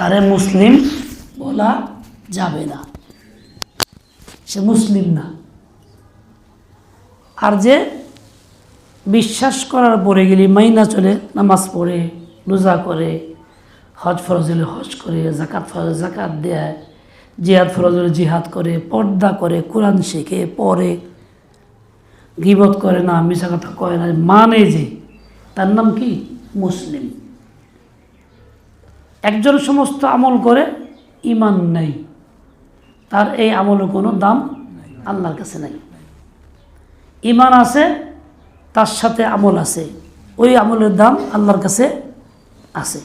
তারে মুসলিম বলা যাবে না। সে মুসলিম না। আর যে বিশ্বাস করার পরে গেলি মাইনা চলে, নামাজ পড়ে, রোজা করে, হজ ফরজ হলে হজ করে জাকাত ফরজ জাকাত দেয়, জিহাদ ফরজ হলে জিহাদ করে, পর্দা করে, কোরআন শেখে, পড়ে, গিবত করে না মিশা কথা কয় না মানে যে, তার নাম কি? মুসলিম। একজন সমস্ত আমল করে ইমান নেই। তার এই আমলের কোনো দাম আল্লাহর কাছে নাই। ইমান আছে, তার সাথে আমল আছে। ওই আমলের দাম আল্লাহর কাছে আছে।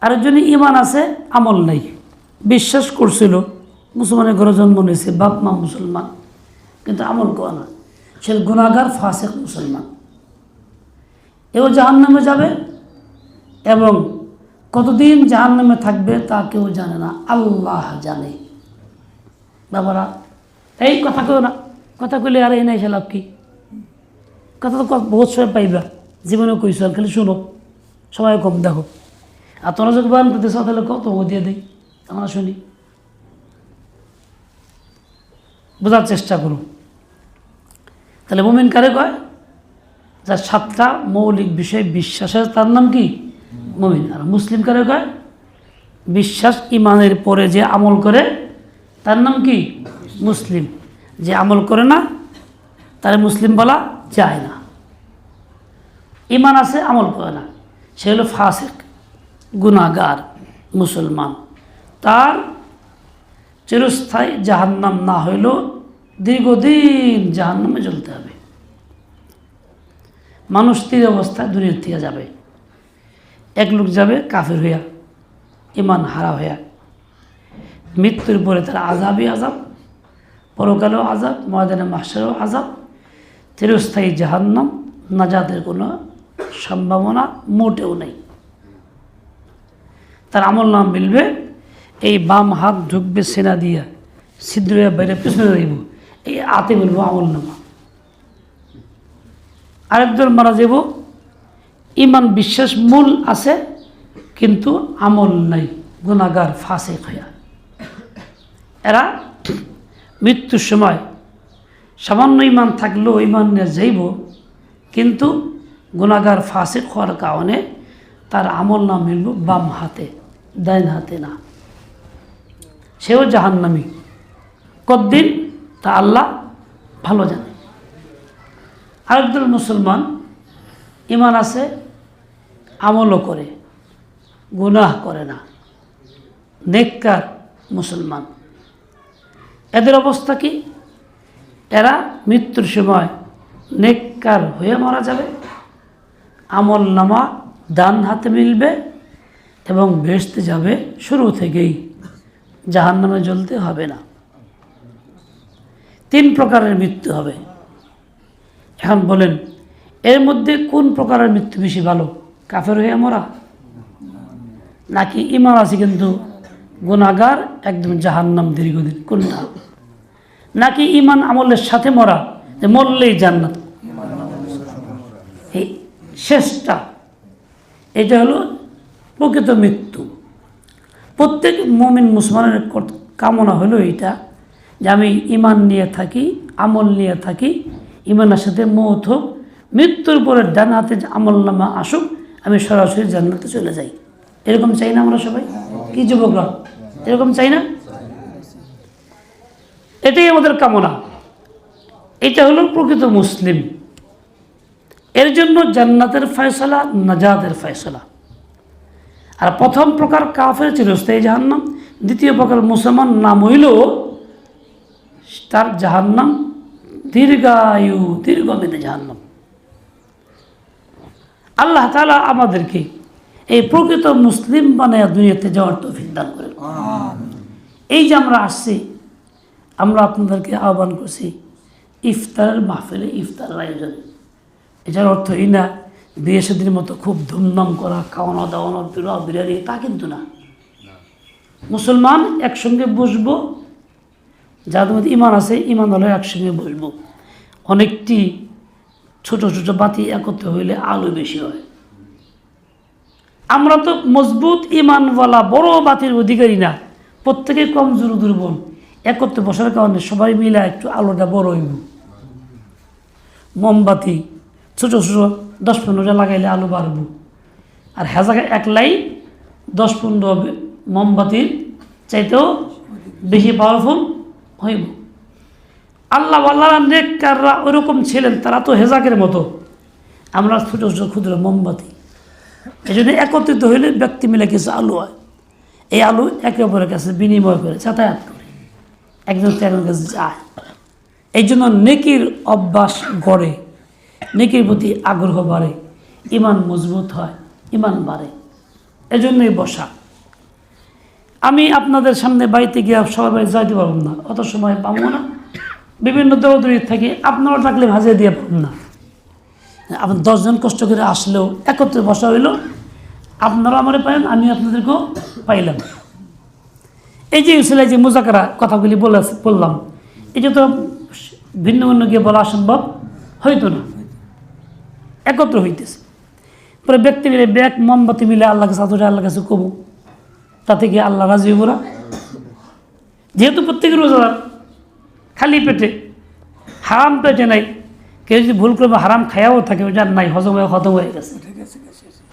আর আরেকজনই ইমান আছে, আমল নাই। বিশ্বাস করছিল, মুসলমানের ঘরে জন্ম নিয়েছে, বাপ মা মুসলমান। কিন্তু আমল করে না। সে গুণাগার ফাঁসে মুসলমান। এও জাহান নামে যাবে এবং কতদিন জাহান নামে থাকবে তা কেউ জানে না। আল্লাহ জানে। বাবারা, এই কথা কেউ না। কথা কইলে আর এই নাই সে লাভ কি? কথা তো বহুত সময় পাইবা। জীবনে কইস আর, খালি শুনো। সবাই কম দেখো। আর তোমরা যদি বান করতে চাও তাহলে কত দিয়ে দিই? আমরা শুনি। বোঝার চেষ্টা করো। তাহলে মোমিন কারে কয়? যার সাতটা মৌলিক বিষয় বিশ্বাসের, তার নাম কি? মমিন আর মুসলিম কারে কয়? বিশ্বাস ইমানের পরে যে আমল করে, তার নাম কি? মুসলিম। যে আমল করে না, তার মুসলিম বলা যায় না। ইমান আছে, আমল করে না। সে হলো ফাসেক গুনাগার মুসলমান। তার চিরস্থায়ী জাহান্নাম না হইলেও দীর্ঘদিন জাহান্নামে জ্বলতে হবে। মানুষ তীর অবস্থায় দুনিয়ার থেকে যাবে। এক লোক যাবে, কাফের হইয়া ইমান হারা হইয়া। মৃত্যুর পরে তার আজাবই আজাব পরকালেও আজাব ময়দানে মাসেরও আজাব চিরস্থায়ী জাহান্নাম নাজাদের কোনো সম্ভাবনা মোটেও নেই। তার আমল নাম মিলবে, এই বাম হাত ঢুকবে সেনা দিয়া, ছিদ্র হয়ে বাইরে পিছনে রইব এই আতে বলব আমল নামা। আরেকজন মারা যাব ইমান বিশ্বাস মূল আছে, কিন্তু আমল নাই গুণাগার ফাঁসে খায়া এরা মৃত্যুর সময় সামান্য ইমান থাকলেও ইমান নিয়ে যাইব, কিন্তু গুণাগার ফাঁসে হওয়ার কারণে তার আমল না মিলব বাম হাতে, ডাইন হাতে না। সেও জাহান্নামি। কদ্দিন তা আল্লাহ ভালো জানে। আরেকদল মুসলমান, ইমান আছে আমলও করে, গুনাহ করে না। নেককার মুসলমান। এদের অবস্থা কি? এরা মৃত্যুর সময় নেককার হয়ে মারা যাবে, আমল নামা দান হাতে মিলবে এবং ভেসতে যাবে শুরু থেকেই। জাহান নামে জ্বলতে হবে না। তিন প্রকারের মৃত্যু হবে। এখন বলেন, এর মধ্যে কোন প্রকারের মৃত্যু বেশি ভালো? কাফের হয়ে মরা। নাকি ইমান আছে কিন্তু গুণাগার একদম জাহান্নাম দীর্ঘদিন কোনটা নাকি ইমান আমলের সাথে মরা, যে মরলেই জান্নাত। এই শেষটা, এটা হলো প্রকৃত মৃত্যু। প্রত্যেক মমিন মুসলমানের কামনা হলো এইটা, যে আমি ইমান নিয়ে থাকি, আমল নিয়ে থাকি ইমানের সাথে মৌত হোক, মৃত্যুর পরে ডান হাতে যে আমল নামা আসুক আমি সরাসরি জান্নাতে চলে যাই। এরকম চাই না আমরা সবাই? কি যুবকরা? এরকম চাই না? এটাই আমাদের কামনা। এটা হলো প্রকৃত মুসলিম। এর জন্য জান্নাতের ফয়সলা নাজাদের ফয়সলা। আর প্রথম প্রকার কাফের চিরস্থায়ী জাহান্নাম, দ্বিতীয় প্রকার মুসলমান নাম হইল তার জাহান্নাম, দীর্ঘায়ু দীর্ঘমেদে জাহান্নাম। আল্লাহ তালা আমাদেরকে এই প্রকৃত মুসলিম বানায় দুনিয়াতে যাওয়ার তৌফিক দান করেন এই যে আমরা আসছি আমরা আপনাদেরকে আহ্বান করছি ইফতারের মাহফিলে ইফতারের আয়োজনে। এটার অর্থ এই না বিয়ে সেদিন মতো খুব ধুমধাম করা খাওয়ানো দাওয়ানো বিরা বিরিয়ানি তা কিন্তু না। মুসলমান একসঙ্গে বসবো যাদের মধ্যে ইমান আছে ইমান হলে একসঙ্গে বসবো। অনেকটি ছোট ছোট বাতি একত্র হইলে আলো বেশি হয়। আমরা তো মজবুত ইমানওয়ালা বড় বাতির অধিকারী না, প্রত্যেকে কমজোর দুর্বল। একত্রে বসার কারণে সবাই মিলে একটু আলোটা বড় হইব। মোমবাতি, ছোটো ছোটো দশ পনেরোটা লাগাইলে আলো বাড়ব। আর হেজাকে একলাই দশ পনেরো মোমবাতির চাইতেও বেশি পাওয়ারফুল হইব। আল্লাহ আল্লাহ নেককাররা ওরকম ছিলেন, তারা তো হেজাকের মতো। আমরা ছোটো ছোটো, ক্ষুদ্র মোমবাতি। এই জন্য একত্রিত হইলে ব্যক্তি মিলে কিছু আলু হয়। এই আলু একে অপরের কাছে বিনিময় করে, যাতায়াত করে। একজন একজনের কাছে যায়। এই জন্য নেকির অভ্যাস গড়ে। নেকির প্রতি আগ্রহ বাড়ে। ইমান মজবুত হয়, ইমান বাড়ে। এজন্যই বসা। আমি আপনাদের সামনে বাড়িতে গিয়ে সবাই যাইতে পারব না। অত সময় পাবো না। বিভিন্ন দৌড়দৌড়ি থেকে আপনারা ডাকলে হাজিয়ে দিয়ে পারব না। আপনার দশজন কষ্ট করে আসলেও একত্রে বসা হইল, আপনারা আমারে পাইলেন আমি আপনাদেরকেও পাইলাম। এই যে ছেলে যে মুজাকারা কথাগুলি বলে বললাম এটা তো ভিন্ন ভিন্ন গিয়ে বলা সম্ভব হইতো না। একত্র হইতেছে। পরে ব্যক্তি মিলে ব্যাগ, মোমবাতি মিলে আল্লাহ কাছে আদরে আল্লাহ কাছে কমু তাতে গিয়ে আল্লাহ রাজি হইব না। যেহেতু প্রত্যেকের রোজাদার খালি পেটে। হারাম পেটে নাই। কেউ যদি ভুল করবে, হারাম খায়াও থাকে ওইটা নাই, হজম হয়ে, খতম হয়ে গেছে।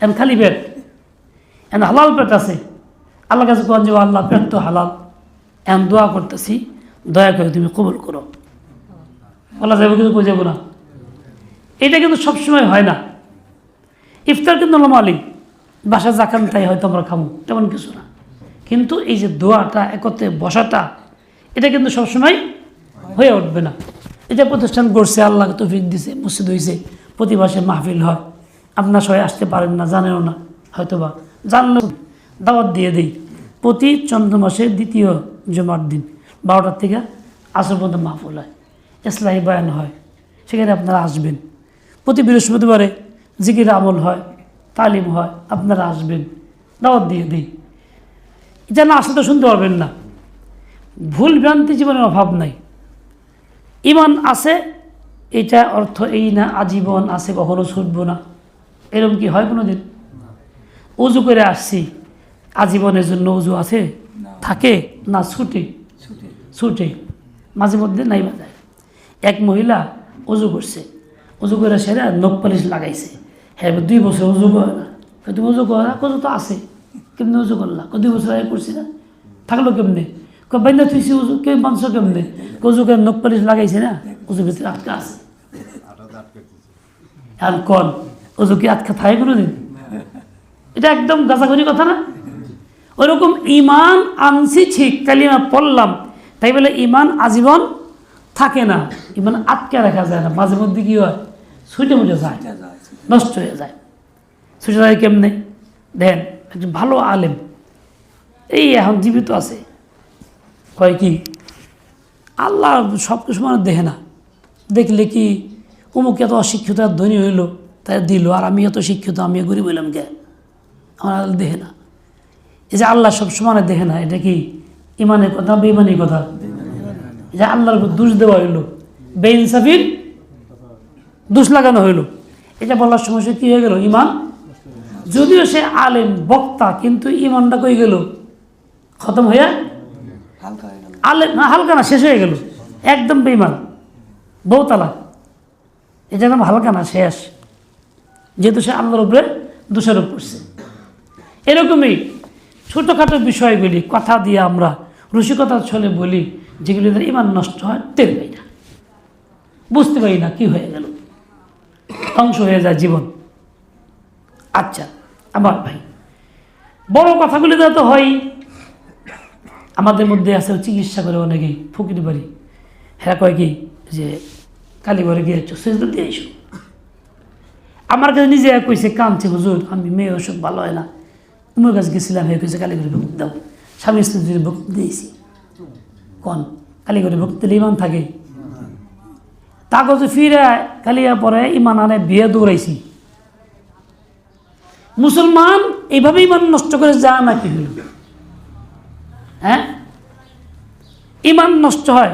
এখন খালি পেট। এখন হালাল পেট আছে। আল্লাহ কাছে কোন যে আল্লাহ, পেট তো হালাল। এখন দোয়া করতেছি, দয়া করে তুমি কবুল করো। বলা যাবে কিন্তু যাব না। এটা কিন্তু সবসময় হয় না। ইফতার কিন্তু নমালি বাসা জাকান তাই হয়তো আমরা খাব তেমন কিছু না। কিন্তু এই যে দোয়াটা, একত্রে বসাটা, এটা কিন্তু সবসময় হয়ে উঠবে না। এটা প্রতিষ্ঠান করছে আল্লাহ তৌফিক দিছে, মসজিদ হয়েছে প্রতি মাসে মাহফিল হয়। আপনার সবাই আসতে পারেন না জানেনও না হয়তো বা জানলেও দাওয়াত দিয়ে দিই। প্রতি চন্দ্র মাসের দ্বিতীয় জমার দিন, বারোটার থেকে আসর পর্যন্ত মাহফুল হয়, ইসলাহী বয়ান হয়, সেখানে আপনারা আসবেন। প্রতি বৃহস্পতিবারে জিকির আমল হয়, তালিম হয়, আপনারা আসবেন, দাওয়াত দিয়ে দিই। এটা না আসলে তো শুনতে পারবেন না। ভুল ভ্রান্তি জীবনের অভাব নাই। ইমান আছে এটা অর্থ এই না আজীবন আছে কখনো ছুটব না। এরম কি হয় কোনো দিন উজু করে আসছি আজীবনের জন্য উজু আছে? থাকে না ছুটে? ছুটে। মাঝে মধ্যে নাই বাজায়। এক মহিলা উজু করছে। উজু করে সেরা নখ পালিশ লাগাইছে। হ্যাঁ দুই বছর উজু করে না। কয়, তুমি উজু না কত তো আছে। কেমনি উজু করলা? দুই বছর আগে করছি না। থাকল কেমনে? বাইন্দা তুইছি উজু কেউ মাংস কেমনে করে নখ পালিশ লাগাইছে না উজু ভিতরে আর কন উজু কি আটকা দিন এটা একদম গাছাগরি কথা না ওরকম আনছি ঠিক কালিমা পড়লাম তাই বলে ইমান আজীবন থাকে না ইমান আটকে রাখা যায় না মাঝে মধ্যে কি হয় ছুটে মুটে যায় নষ্ট হয়ে যায় ছুটে যায় কেমনে দেন একজন ভালো আলেম এই এখন জীবিত আছে কয় কি? আল্লাহ সব কিছু মানে দেখে না। দেখলে কি অমুক এত অশিক্ষিত আর ধনী হইল, তাই দিল, আর আমি এত শিক্ষিত, আমি গরিব হইলাম কে? আমার আল্লাহ দেখে না। এই যে আল্লাহ সব সমানে দেখে না, এটা কি ইমানের কথা বেইমানের কথা? যে আল্লাহর উপর দোষ দেওয়া হইল, বেইনসাফির দোষ লাগানো হইল। এটা বলার সময় সে কী হয়ে গেল? ইমান? যদিও সে আলেম, বক্তা, কিন্তু ইমানটা কই গেল? খতম হয়ে হালকা আলেম না, হালকা না, শেষ হয়ে গেল। একদম বেইমান। বউ তালাক এটা নাম হালকা না, শেষ। যেহেতু সে আল্লাহর উপরে দোষারোপ করছে। এরকমই ছোটোখাটো বিষয়গুলি, কথা দিয়ে আমরা রসিকতার ছলে বলি, যেগুলি দ্বারা ইমান নষ্ট হয়, টের পাই না। বুঝতে পারি না কি হয়ে গেল। ধ্বংস হয়ে যায় জীবন। আচ্ছা আমার ভাই, বড় কথাগুলি তো হয় আমাদের মধ্যে আছে চিকিৎসা করে অনেকেই ফকির বাড়ি। হ্যাঁ কয় কি, যে কালীঘরে গিয়ে সেজদা দিয়ে এসো আমার কাছে নিজে কইছে, কাঁদছে, হুজুর, আমি মেয়ে ওসব ভালো হয় না। উমের কাছে গেছিলাম হয়ে কইছে কালীঘরে ভক্তি দাও। স্বামী স্ত্রী ভক্তি দিয়েছি। কন? কালীঘরে ভক্তি দিলে ইমান থাকে। তা কাছে ফিরে কালিয়া পরে ইমান আনে, বিয়ে দৌড়াইছি। মুসলমান এইভাবে ইমান নষ্ট করে যা না কি হইল হ্যাঁ? ইমান নষ্ট হয়।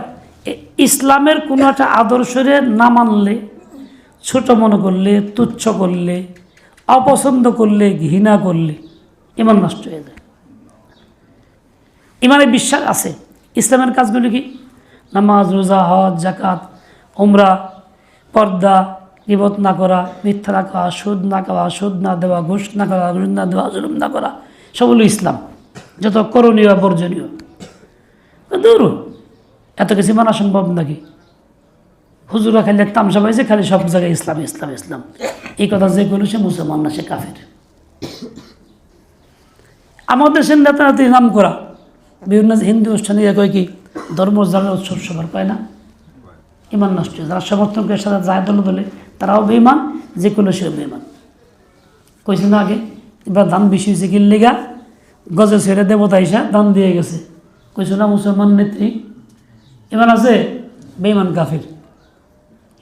ইসলামের কোনো একটা আদর্শরে না মানলে ছোট মনে করলে, তুচ্ছ করলে, অপছন্দ করলে, ঘৃণা করলে, ইমান নষ্ট হয়ে যায়। ইমানের বিশ্বাস আছে। ইসলামের কাজগুলি কি? নামাজ, রোজা, হজ জাকাত ওমরা পর্দা, নিবত না করা, মিথ্যা না খাওয়া, সুদ না খাওয়া, সুদ না দেওয়া, ঘুষ না খাওয়া ঘুষ না দেওয়া, জুলুম না করা, সবগুলো ইসলাম। যত করণীয় বর্জনীয়। দূর এত কিছু মানা সম্ভব নাকি? হুজুরা খালি তামসা পাইছে, খালি সব জায়গায় ইসলাম ইসলাম ইসলাম। এই কথা যে কোনো সে মুসলমান না, সে কাফের। আমাদের দেশের নেতা নেত্রী নাম করা, বিভিন্ন হিন্দু অনুষ্ঠানে কয় কি, ধর্ম যারা উৎসব সবার পায় না। ইমান নষ্ট। যারা সমর্থকের সাথে যায় দলে দলে তারাও বেইমান যে কোনো সেও বেইমান কইছে না আগে, এবার দান বেশি হয়েছে কিনলে গা গজে ছেড়ে দেবতা ইসা দান দিয়ে গেছে। কইছে, না, মুসলমান নেত্রী, এবার আছে বেইমান কাফির।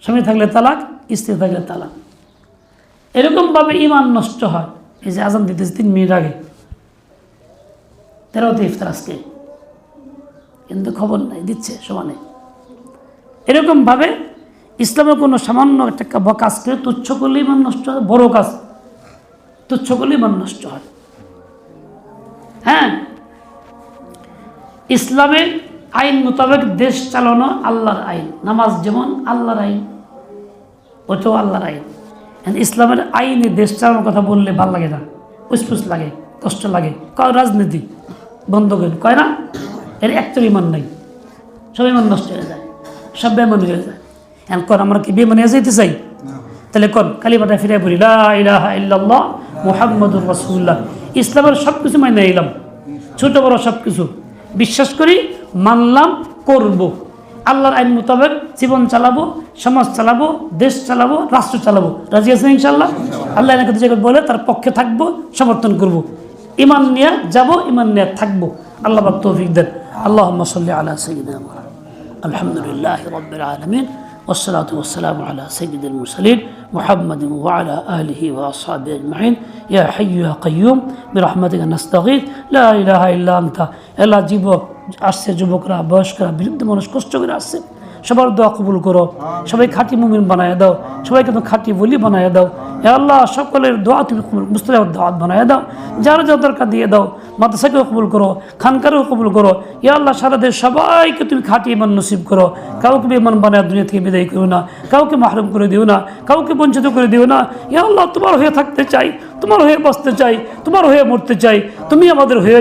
স্বামী থাকলে তালাক, স্ত্রী থাকলে তালাক। এরকমভাবে ইমান নষ্ট হয়। এই যে আজান দিতেছে তিন মিনিট আগে। তেরোতে ইফতার আজকে। কিন্তু খবর নাই, দিচ্ছে সমানে। এরকমভাবে ইসলামের কোনো সামান্য একটা কাজকে তুচ্ছ করলে ইমান নষ্ট হয়, বড় কাজ। তুচ্ছ করলে ইমান নষ্ট হয়। হ্যাঁ? ইসলামের আইন মোতাবেক দেশ চালানো আল্লাহর আইন নামাজ যেমন আল্লাহর আইন ওটাও আল্লাহর আইন। ইসলামের আইনে দেশ চালানোর কথা বললে ভালো লাগে না ফুসফুস লাগে কষ্ট লাগে কয় রাজনীতি বন্ধ করেন কয় না? এর একটার ইমান নাই সব ইমান নষ্ট হয়ে যায় সব বেমানি হয়ে যায়। এখন কন আমরা কি বেমানি হয়ে যেতে চাই? তাহলে কন কালিমাটা ফিরে পড়ি লা ইলাহা ইল্লাল্লাহ মুহাম্মাদুর রাসূলুল্লাহ। ইসলামের সব কিছু মাইনে নিলাম। ছোটো বড় সব কিছু বিশ্বাস করি, মানলাম, করব। আল্লাহর আইন মোতাবেক জীবন চালাবো, সমাজ চালাবো, দেশ চালাবো, রাষ্ট্র চালাবো। রাজি আছে ইনশাল্লাহ আল্লাহ এনে কথা বলে তার পক্ষে থাকব, সমর্থন করব। ইমান নিয়ে যাব ইমান নিয়ে থাকব। আল্লাহ বাক তৌফিক দেন। আল্লাহ সাল্লি আলা সঈদিন আলহামদুলিল্লাহ রবিল আল্লাহ ওসলাত ওসালাম আলা محمد وعلى آله وأصحابه أجمعين يا حي يا قيوم برحمتك نستغيث لا إله إلا أنت এলা যুবক আসছে যুবকরা বয়স্করা বিরুদ্ধ মানুষ কষ্ট করে আসছে সবার দোয়া কবুল করো। সবাই খাঁটি মুমিন বানায় দাও। সবাইকে তো খাঁটি বলি বানায় দাও। এ আল্লাহ, সকলের দোয়া তুমি মুস্তাজাব দাওয়াত বানায় দাও। যার যা দরকার দিয়ে দাও। মাদ্রাসাকেও কবুল করো, খানকারেও কবুল করো। ইয়া আল্লাহ, সারা দেশ সবাইকে তুমি খাঁটি ইমান নসিব করো। কাউকে বেমান বানায় দুনিয়া থেকে বিদায় করো না। কাউকে মাহরুম করে দিও না। কাউকে বঞ্চিত করে দিও না। ইয়া আল্লাহ, তোমার হয়ে থাকতে চাই, তোমার হয়ে বসতে চাই, তোমার হয়ে মরতে চাই। তুমি আমাদের হয়ে